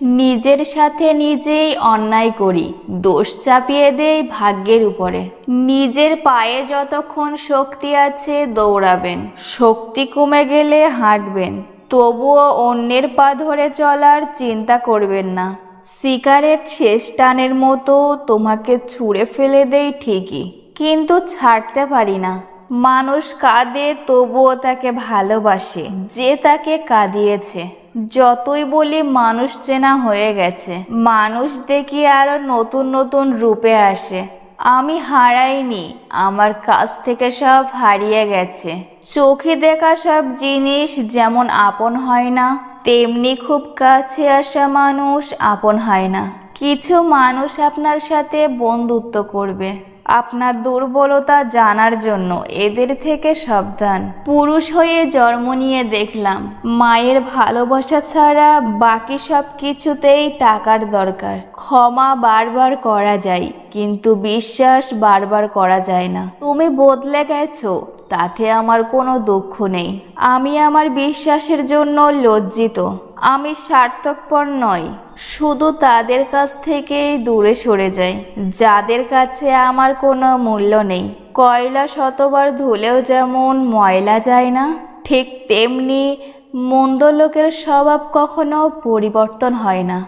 নিজের সাথে নিজেই অন্যায় করি, দোষ চাপিয়ে দেই ভাগ্যের উপরে। নিজের পায়ে যতক্ষণ শক্তি আছে দৌড়াবেন, শক্তি কমে গেলে হাঁটবেন। তবুও অন্যের পা ধরে চলার চিন্তা করবেন না। সিগারেট শেষ টানের মতো তোমাকে ছুঁড়ে ফেলে দেই ঠিকই, কিন্তু ছাড়তে পারি না। মানুষ কাঁদে তবুও তাকে ভালোবাসে, যে তাকে কাঁদিয়েছে। যতই বলি মানুষ চেনা হয়ে গেছে, মানুষ দেখি আরও নতুন নতুন রূপে আসে। আমি হারাইনি, আমার কাছ থেকে সব হারিয়ে গেছে। চোখে দেখা সব জিনিস যেমন আপন হয় না, তেমনি খুব কাছে আসা মানুষ আপন হয় না। কিছু মানুষ আপনার সাথে বন্ধুত্ব করবে। আপনার দুর্বলতা জানার জন্য এদের থেকে সাবধান। পুরুষ হয়ে জন্ম নিয়ে দেখলাম, মায়ের ভালোবাসা ছাড়া বাকি সব কিছুতেই টাকার দরকার। ক্ষমা বারবার করা যায়, কিন্তু বিশ্বাস বারবার করা যায় না। তুমি বদলে গেছো, তাতে আমার কোনো দুঃখ নেই। আমি আমার বিশ্বাসের জন্য লজ্জিত। আমি স্বার্থকপর নই, শুধু তাদের কাছ থেকেই দূরে সরে যাই। যাদের কাছে আমার কোনো মূল্য নেই। কয়লা শতবার ধুলেও যেমন ময়লা যায় না, ঠিক তেমনি মন্দ লোকের স্বভাব কখনো পরিবর্তন হয় না।